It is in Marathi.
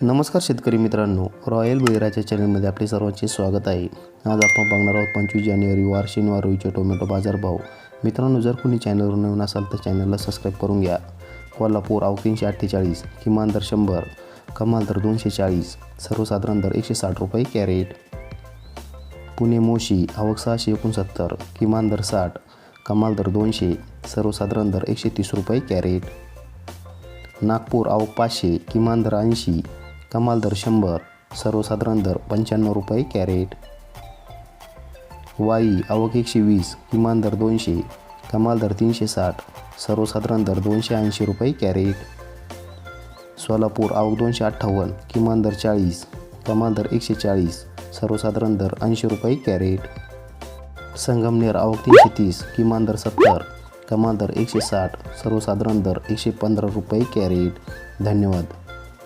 नमस्कार शेतकरी मित्रांनो रॉयल बळीराच्या चॅनलमध्ये आपले सर्वांचे स्वागत आहे. आज आपण बघणार आहोत पंचवीस जानेवारी वार शनिवार रोईचे टोमॅटो बाजारभाव मित्रांनो जर कोणी चॅनलवर नवीन असाल तर चॅनलला सबस्क्राईब करून घ्या. कोल्हापूर आवक तीनशे अठ्ठेचाळीस किमान दर शंभर कमाल दर दोनशे चाळीस सर्वसाधारण दर एकशे साठ रुपये कॅरेट. पुणे मोशी आवक सहाशे एकोणसत्तर किमान दर साठ कमाल दर दोनशे सर्वसाधारण दर एकशे तीस रुपये कॅरेट. नागपूर आवक पाचशे किमान दर ऐंशी कमाल दर शंभर सर्वसाधारण दर पंच्याण्णव रुपये कॅरेट. वाई आवक एकशे वीस किमान दर दोनशे कमाल दर तीनशे साठ सर्वसाधारण दर दोनशे ऐंशी रुपये कॅरेट. सोलापूर आवक दोनशे अठ्ठावन्न किमान दर चाळीस कमाल दर एकशे चाळीस सर्वसाधारण दर ऐंशी रुपये कॅरेट. संगमनेर आवक तीनशे तीस किमान दर सत्तर कमाल दर एकशे साठ सर्वसाधारण दर एकशे पंधरा रुपये कॅरेट. धन्यवाद.